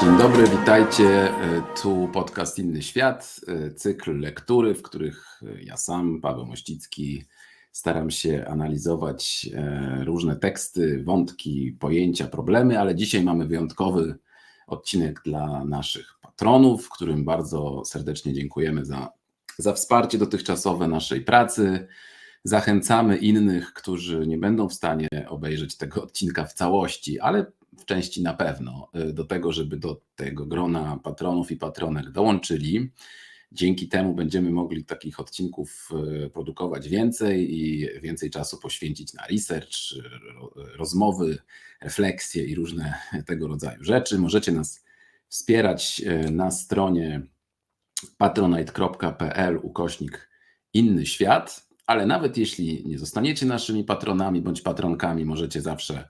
Dzień dobry, witajcie. Tu podcast Inny Świat, cykl lektury, w których ja sam, Paweł Mościcki, staram się analizować e, różne teksty, wątki, pojęcia, problemy, ale dzisiaj mamy wyjątkowy odcinek dla naszych patronów, którym bardzo serdecznie dziękujemy za, za wsparcie dotychczasowe naszej pracy. Zachęcamy innych, którzy nie będą w stanie obejrzeć tego odcinka w całości, ale w części na pewno, y, do tego, żeby do tego grona patronów i patronek dołączyli. Dzięki temu będziemy mogli takich odcinków y, produkować więcej i więcej czasu poświęcić na research, rozmowy, refleksje i różne tego rodzaju rzeczy. Możecie nas wspierać y, na stronie patronite.pl ukośnik inny świat, ale nawet jeśli nie zostaniecie naszymi patronami bądź patronkami, możecie zawsze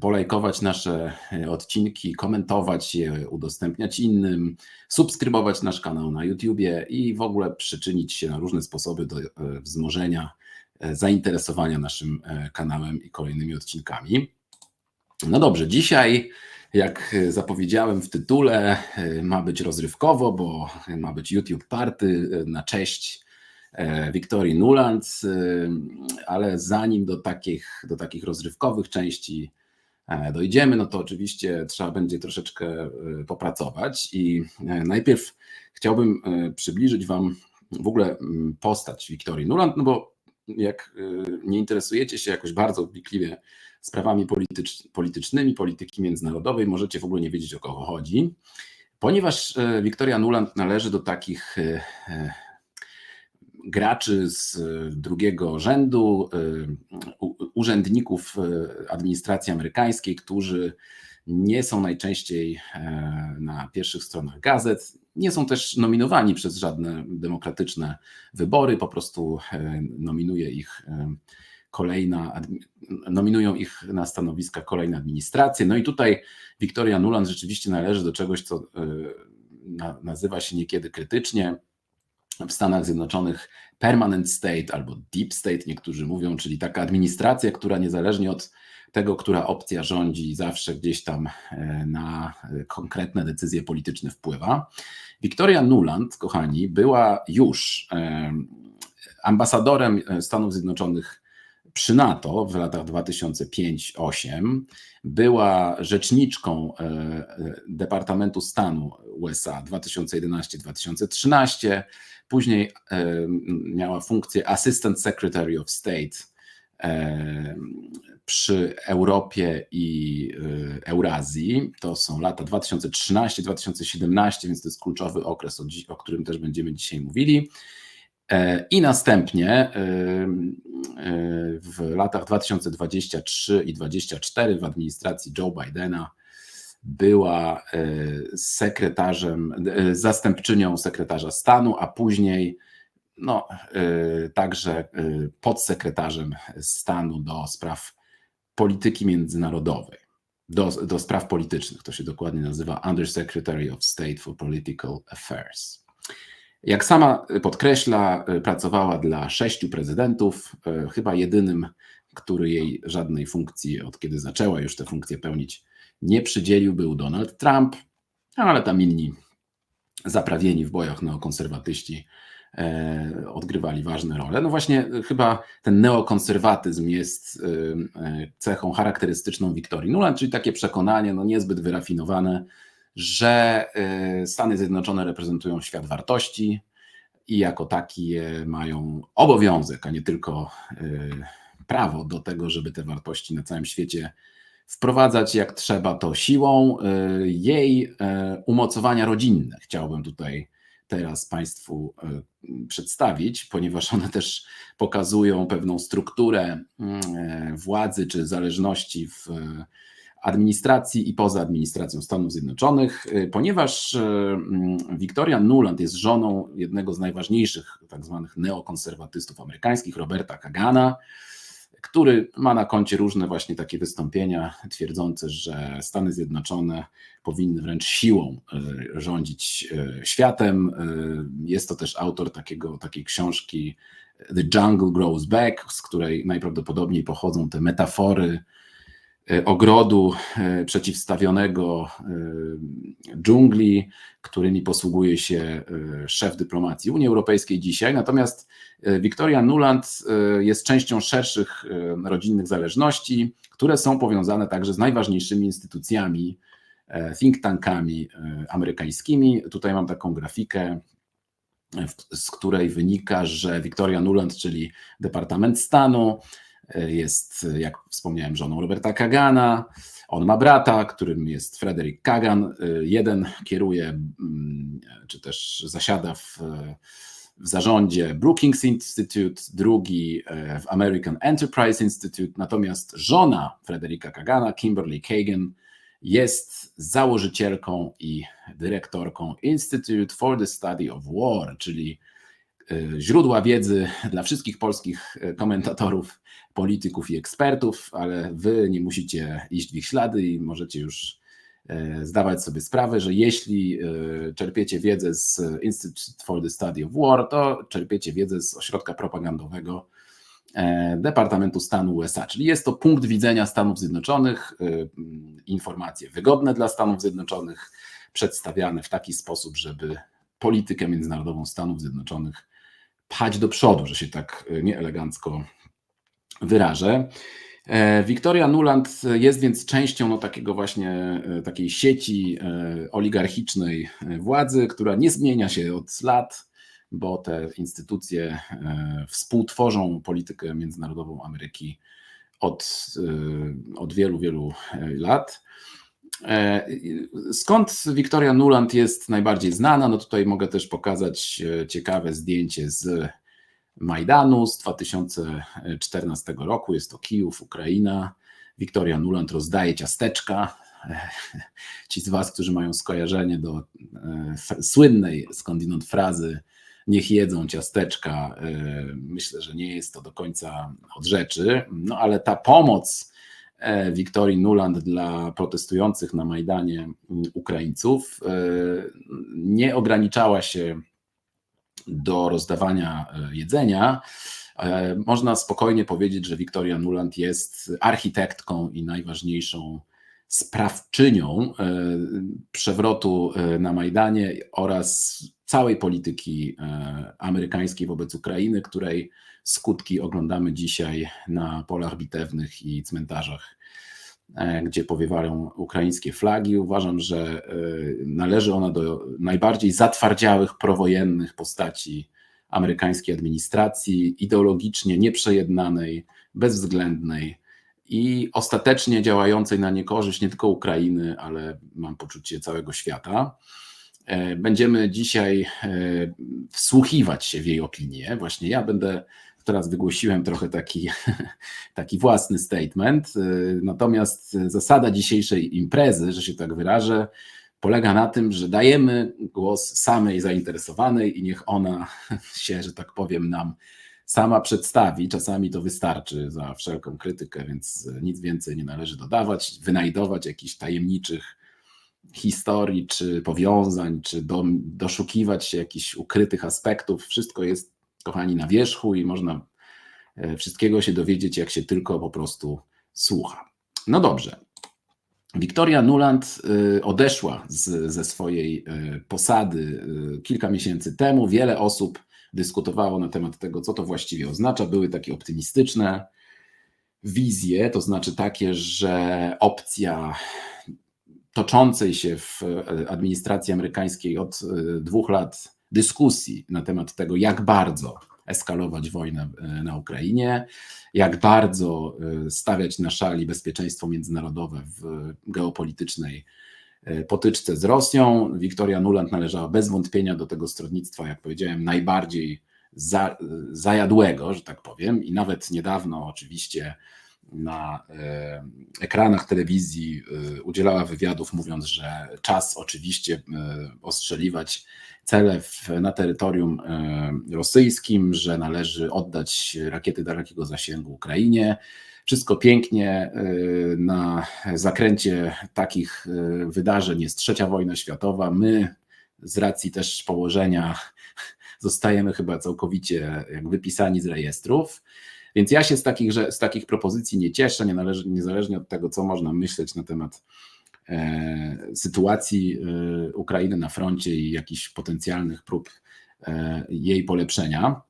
polajkować nasze y, odcinki, komentować je, udostępniać innym, subskrybować nasz kanał na YouTubie i w ogóle przyczynić się na różne sposoby do y, wzmożenia zainteresowania naszym kanałem i kolejnymi odcinkami. No dobrze, dzisiaj, jak zapowiedziałem w tytule, ma być rozrywkowo, bo ma być YouTube Party na cześć Wiktorii Nuland, ale zanim do takich, do takich rozrywkowych części E, dojdziemy, no to oczywiście trzeba będzie troszeczkę e, popracować i e, najpierw chciałbym przybliżyć Wam w ogóle mm, postać Wiktorii Nuland, no bo jak nie interesujecie się jakoś bardzo wnikliwie sprawami politycz, politycznymi, polityki międzynarodowej, możecie w ogóle nie wiedzieć o kogo chodzi, ponieważ Wiktoria Nuland należy do takich graczy z e, drugiego rzędu, e, urzędników e, administracji amerykańskiej, którzy nie są najczęściej na pierwszych stronach gazet, nie są też nominowani przez żadne demokratyczne wybory, po prostu nominuje ich kolejna, nominują ich na stanowiska kolejne administracje. No i tutaj Wiktoria Nuland rzeczywiście należy do czegoś, co nazywa się niekiedy krytycznie w Stanach Zjednoczonych permanent state albo deep state, niektórzy mówią, czyli taka administracja, która niezależnie od tego, która opcja rządzi, zawsze gdzieś tam e, na konkretne decyzje polityczne wpływa. Victoria Nuland, kochani, była już e, ambasadorem Stanów Zjednoczonych przy NATO w latach 2005-2008. Była rzeczniczką e, Departamentu Stanu USA 2011-2013 Później miała funkcję Assistant Secretary of State przy Europie i e, Eurazji. To są lata 2013-2017, więc to jest kluczowy okres, o, którym też będziemy dzisiaj mówili. E, I następnie e, w latach 2023 i 2024 w administracji Joe Bidena była e, sekretarzem, e, zastępczynią sekretarza stanu, a później no, e, także podsekretarzem stanu do spraw polityki międzynarodowej, do, do spraw politycznych. To się dokładnie nazywa Undersecretary of State for Political Affairs. Jak sama podkreśla, pracowała dla sześciu prezydentów, chyba jedynym, który jej żadnej funkcji, od kiedy zaczęła już tę funkcję pełnić, nie przydzielił był Donald Trump, ale tam inni zaprawieni w bojach neokonserwatyści e, odgrywali ważne role. No właśnie chyba ten neokonserwatyzm jest cechą charakterystyczną Wiktorii Nuland, czyli takie przekonanie, no niezbyt wyrafinowane, że Stany Zjednoczone reprezentują świat wartości i jako taki mają obowiązek, a nie tylko prawo do tego, żeby te wartości na całym świecie wprowadzać jak trzeba to siłą. Y, jej y, umocowania rodzinne chciałbym tutaj teraz Państwu y, przedstawić, ponieważ one też pokazują pewną strukturę władzy czy zależności w administracji i poza administracją Stanów Zjednoczonych, ponieważ Victoria Nuland jest żoną jednego z najważniejszych tak zwanych neokonserwatystów amerykańskich, Roberta Kagana, który ma na koncie różne właśnie takie wystąpienia twierdzące, że Stany Zjednoczone powinny wręcz siłą e, rządzić światem. Jest to też autor takiego, takiej książki The Jungle Grows Back, z której najprawdopodobniej pochodzą te metafory ogrodu przeciwstawionego dżungli, którymi posługuje się szef dyplomacji Unii Europejskiej dzisiaj. Natomiast Victoria Nuland jest częścią szerszych rodzinnych zależności, które są powiązane także z najważniejszymi instytucjami, think tankami amerykańskimi. Tutaj mam taką grafikę z której wynika, że Victoria Nuland, czyli Departament Stanu, jest, jak wspomniałem, żoną Roberta Kagana. On ma brata, którym jest Frederick Kagan. Jeden kieruje, mm, czy też zasiada w, w zarządzie Brookings Institute, drugi w American Enterprise Institute. Natomiast żona Fredericka Kagana, Kimberly Kagan, jest założycielką i dyrektorką Institute for the Study of War, czyli e, źródła wiedzy dla wszystkich polskich e, komentatorów, polityków i ekspertów, ale wy nie musicie iść w ich ślady i możecie już e, zdawać sobie sprawę, że jeśli czerpiecie wiedzę z Institute for the Study of War, to czerpiecie wiedzę z ośrodka propagandowego E, Departamentu Stanu USA, czyli jest to punkt widzenia Stanów Zjednoczonych, e, informacje wygodne dla Stanów Zjednoczonych, przedstawiane w taki sposób, żeby politykę międzynarodową Stanów Zjednoczonych pchać do przodu, że się tak e, nieelegancko wyrażę. Victoria Nuland jest więc częścią no, takiego właśnie takiej sieci oligarchicznej władzy, która nie zmienia się od lat bo te instytucje e, współtworzą politykę międzynarodową Ameryki od, e, od wielu, wielu e, lat. Skąd Victoria Nuland jest najbardziej znana? No tutaj mogę też pokazać ciekawe zdjęcie z Majdanu z 2014 roku. Jest to Kijów, Ukraina. Victoria Nuland rozdaje ciasteczka. Ci z Was, którzy mają skojarzenie do słynnej skądinąd frazy niech jedzą ciasteczka. E, myślę, że nie jest to do końca od rzeczy, no ale ta pomoc e, Wiktorii Nuland dla protestujących na Majdanie mm, Ukraińców e, nie ograniczała się do rozdawania jedzenia. Można spokojnie powiedzieć, że Wiktoria Nuland jest architektką i najważniejszą sprawczynią przewrotu na Majdanie oraz całej polityki e, amerykańskiej wobec Ukrainy, której skutki oglądamy dzisiaj na polach bitewnych i cmentarzach, e, gdzie powiewają ukraińskie flagi. Uważam, że e, należy ona do najbardziej zatwardziałych, prowojennych postaci amerykańskiej administracji, ideologicznie nieprzejednanej, bezwzględnej i ostatecznie działającej na niekorzyść nie tylko Ukrainy, ale mam poczucie całego świata. E, będziemy dzisiaj e, wsłuchiwać się w jej opinię. Właśnie ja będę, teraz wygłosiłem trochę taki, taki własny statement. E, natomiast zasada dzisiejszej imprezy, że się tak wyrażę, polega na tym, że dajemy głos samej zainteresowanej i niech ona się, że tak powiem, nam sama przedstawi. Czasami to wystarczy za wszelką krytykę, więc nic więcej nie należy dodawać, wynajdować jakichś tajemniczych historii, czy powiązań, czy do, doszukiwać się jakichś ukrytych aspektów. Wszystko jest, kochani, na wierzchu i można e, wszystkiego się dowiedzieć, jak się tylko po prostu słucha. No dobrze. Wiktoria Nuland e, odeszła z, ze swojej e, posady kilka miesięcy temu. Wiele osób dyskutowało na temat tego, co to właściwie oznacza. Były takie optymistyczne wizje, to znaczy takie, że opcja toczącej się w e, administracji amerykańskiej od e, dwóch lat dyskusji na temat tego, jak bardzo eskalować wojnę e, na Ukrainie, jak bardzo stawiać na szali bezpieczeństwo międzynarodowe w geopolitycznej potyczce z Rosją. Wiktoria Nuland należała bez wątpienia do tego stronnictwa, jak powiedziałem, najbardziej za, zajadłego, że tak powiem, i nawet niedawno oczywiście na e, ekranach telewizji e, udzielała wywiadów, mówiąc, że czas oczywiście e, ostrzeliwać cele w, na terytorium rosyjskim, że należy oddać rakiety dalekiego zasięgu Ukrainie. Wszystko pięknie. Na zakręcie takich wydarzeń jest trzecia wojna światowa. My z racji też położenia zostajemy chyba całkowicie jak wypisani z rejestrów. Więc ja się z takich, że, z takich propozycji nie cieszę, nie należy, niezależnie od tego, co można myśleć na temat e, sytuacji e, Ukrainy na froncie i jakichś potencjalnych prób e, jej polepszenia.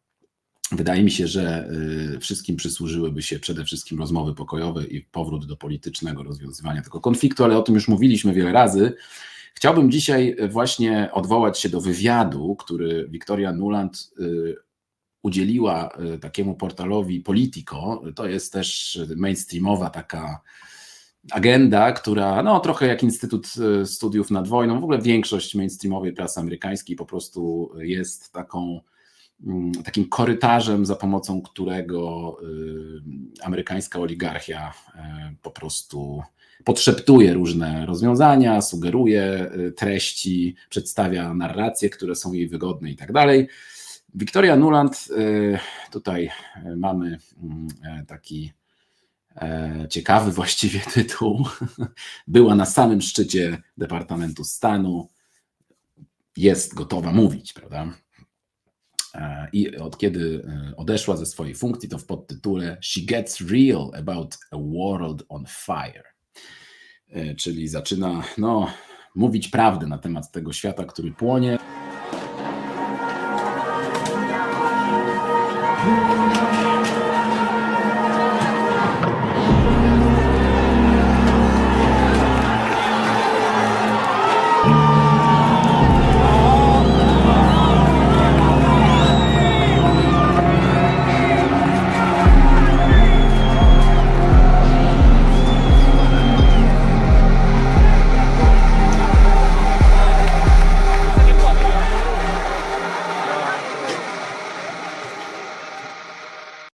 Wydaje mi się, że e, wszystkim przysłużyłyby się przede wszystkim rozmowy pokojowe i powrót do politycznego rozwiązywania tego konfliktu, ale o tym już mówiliśmy wiele razy. Chciałbym dzisiaj właśnie odwołać się do wywiadu, który Wiktoria Nuland e, udzieliła e, takiemu portalowi Politico. To jest też mainstreamowa taka agenda, która no trochę jak Instytut Studiów nad Wojną, w ogóle większość mainstreamowej prasy amerykańskiej po prostu jest taką Mm, takim korytarzem, za pomocą którego y, amerykańska oligarchia po prostu podszeptuje różne rozwiązania, sugeruje treści, przedstawia narracje, które są jej wygodne i tak dalej. Wiktoria Nuland, tutaj mamy mm, taki ciekawy właściwie tytuł, była na samym szczycie Departamentu Stanu, jest gotowa mówić, prawda? E, I od kiedy e, odeszła ze swojej funkcji, to w podtytule She Gets Real About a World on Fire. E, czyli zaczyna no, mówić prawdę na temat tego świata, który płonie.